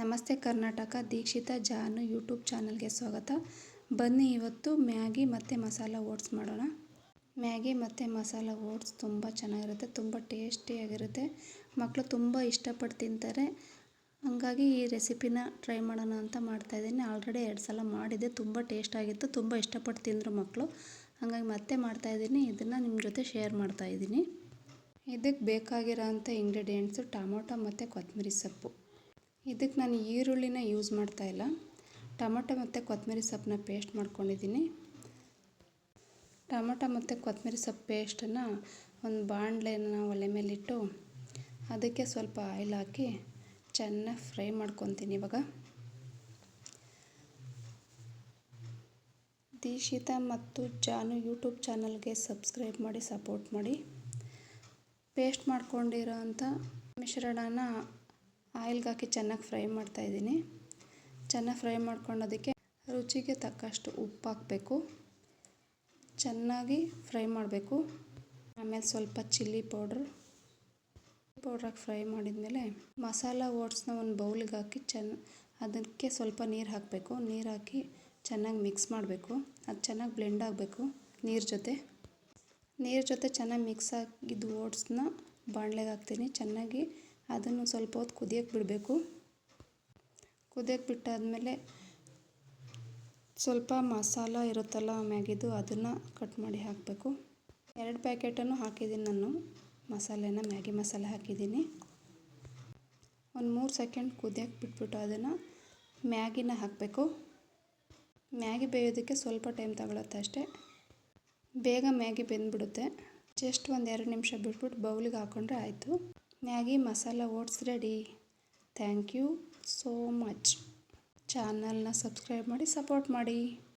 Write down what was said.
ನಮಸ್ತೆ ಕರ್ನಾಟಕ, ದೀಕ್ಷಿತ ಜಾನು ಯೂಟ್ಯೂಬ್ ಚಾನಲ್ಗೆ ಸ್ವಾಗತ. ಬನ್ನಿ ಇವತ್ತು ಮ್ಯಾಗಿ ಮತ್ತು ಮಸಾಲ ಓಟ್ಸ್ ಮಾಡೋಣ. ಮ್ಯಾಗಿ ಮತ್ತು ಮಸಾಲ ಓಟ್ಸ್ ತುಂಬ ಚೆನ್ನಾಗಿರುತ್ತೆ, ತುಂಬ ಟೇಸ್ಟಿಯಾಗಿರುತ್ತೆ. ಮಕ್ಕಳು ತುಂಬ ಇಷ್ಟಪಟ್ಟು ತಿಂತಾರೆ. ಹಂಗಾಗಿ ಈ ರೆಸಿಪಿನ ಟ್ರೈ ಮಾಡೋಣ ಅಂತ ಮಾಡ್ತಾಯಿದ್ದೀನಿ ಆಲ್ರೆಡಿ ಎರಡು ಸಲ ಮಾಡಿದ್ದೆ, ತುಂಬ ಟೇಸ್ಟ್ ಆಗಿತ್ತು, ತುಂಬ ಇಷ್ಟಪಟ್ಟು ತಿಂದರು ಮಕ್ಕಳು ಹಾಗಾಗಿ ಮತ್ತೆ ಮಾಡ್ತಾಯಿದ್ದೀನಿ ಇದನ್ನು ನಿಮ್ಮ ಜೊತೆ ಶೇರ್ ಮಾಡ್ತಾಯಿದ್ದೀನಿ ಇದಕ್ಕೆ ಬೇಕಾಗಿರೋ ಅಂಥ ಇಂಗ್ರೀಡಿಯೆಂಟ್ಸು ಟೊಮೊಟೊ ಮತ್ತು ಕೊತ್ತಂಬರಿ ಸೊಪ್ಪು. ಇದಕ್ಕೆ ನಾನು ಈರುಳ್ಳಿನ ಯೂಸ್ ಮಾಡ್ತಾ ಇಲ್ಲ. ಟೊಮೊಟೊ ಮತ್ತು ಕೊತ್ತಂಬರಿ ಸೊಪ್ಪನ್ನ ಪೇಸ್ಟ್ ಮಾಡ್ಕೊಂಡಿದ್ದೀನಿ. ಟೊಮೊಟೊ ಮತ್ತು ಕೊತ್ತಂಬರಿ ಸೊಪ್ಪು ಪೇಸ್ಟನ್ನು ಒಂದು ಬಾಣಲೆನ ಒಲೆ ಮೇಲಿಟ್ಟು ಅದಕ್ಕೆ ಸ್ವಲ್ಪ ಆಯಿಲ್ ಹಾಕಿ ಚೆನ್ನಾಗಿ ಫ್ರೈ ಮಾಡ್ಕೊತೀನಿ ಇವಾಗ. ದೀಕ್ಷಿತ ಮತ್ತು ಜಾನು ಯೂಟ್ಯೂಬ್ ಚಾನಲ್ಗೆ ಸಬ್ಸ್ಕ್ರೈಬ್ ಮಾಡಿ ಸಪೋರ್ಟ್ ಮಾಡಿ. ಪೇಸ್ಟ್ ಮಾಡ್ಕೊಂಡಿರೋ ಅಂಥ ಮಿಶ್ರಣನ ಆಯಿಲ್ಗೆ ಹಾಕಿ ಚೆನ್ನಾಗಿ ಫ್ರೈ ಮಾಡ್ತಾ ಇದ್ದೀನಿ. ಚೆನ್ನಾಗಿ ಫ್ರೈ ಮಾಡ್ಕೊಂಡು ಅದಕ್ಕೆ ರುಚಿಗೆ ತಕ್ಕಷ್ಟು ಉಪ್ಪು ಹಾಕಬೇಕು. ಚೆನ್ನಾಗಿ ಫ್ರೈ ಮಾಡಬೇಕು. ಆಮೇಲೆ ಸ್ವಲ್ಪ ಚಿಲ್ಲಿ ಪೌಡ್ರ್. ಪೌಡ್ರ್ ಹಾಕಿ ಫ್ರೈ ಮಾಡಿದ್ಮೇಲೆ ಮಸಾಲ ಓಟ್ಸ್ನ ಒಂದು ಬೌಲಿಗೆ ಹಾಕಿ ಚೆನ್ನ ಅದಕ್ಕೆ ಸ್ವಲ್ಪ ನೀರು ಹಾಕಬೇಕು. ನೀರು ಹಾಕಿ ಚೆನ್ನಾಗಿ ಮಿಕ್ಸ್ ಮಾಡಬೇಕು. ಅದು ಚೆನ್ನಾಗಿ ಬ್ಲೆಂಡ್ ಆಗಬೇಕು ನೀರು ಜೊತೆ. ನೀರು ಜೊತೆ ಚೆನ್ನಾಗಿ ಮಿಕ್ಸ್ ಆಗಿದ್ದು ಓಟ್ಸ್ನ ಬಾಣಲೆಗೆ ಹಾಕ್ತೀನಿ. ಚೆನ್ನಾಗಿ ಅದನ್ನು ಸ್ವಲ್ಪ ಹೊತ್ತು ಕುದಿಯೋಕೆ ಬಿಡಬೇಕು. ಕುದಿಯೋಕೆ ಬಿಟ್ಟಾದಮೇಲೆ ಸ್ವಲ್ಪ ಮಸಾಲ ಇರುತ್ತಲ್ಲ ಮ್ಯಾಗಿದು ಅದನ್ನು ಕಟ್ ಮಾಡಿ ಹಾಕಬೇಕು. ಎರಡು ಪ್ಯಾಕೆಟನ್ನು ಹಾಕಿದ್ದೀನಿ ನಾನು. ಮಸಾಲೆನ, ಮ್ಯಾಗಿ ಮಸಾಲೆ ಹಾಕಿದ್ದೀನಿ. ಒಂದು ಮೂರು ಸೆಕೆಂಡ್ ಕುದಿಯೋಕೆ ಬಿಟ್ಬಿಟ್ಟು ಅದನ್ನು ಮ್ಯಾಗಿನ ಹಾಕಬೇಕು. ಮ್ಯಾಗಿ ಬೇಯೋದಕ್ಕೆ ಸ್ವಲ್ಪ ಟೈಮ್ ತಗೊಳತ್ತೆ ಅಷ್ಟೇ. ಬೇಗ ಮ್ಯಾಗಿ ಬೆಂದ್ಬಿಡುತ್ತೆ. ಜಸ್ಟ್ ಒಂದು ಎರಡು ನಿಮಿಷ ಬಿಟ್ಬಿಟ್ಟು ಬೌಲಿಗೆ ಹಾಕ್ಕೊಂಡ್ರೆ ಆಯಿತು. Maggi masala oats ready. Thank you so much. ಚಾನಲ್ನ ಸಬ್ಸ್ಕ್ರೈಬ್ ಮಾಡಿ ಸಪೋರ್ಟ್ ಮಾಡಿ.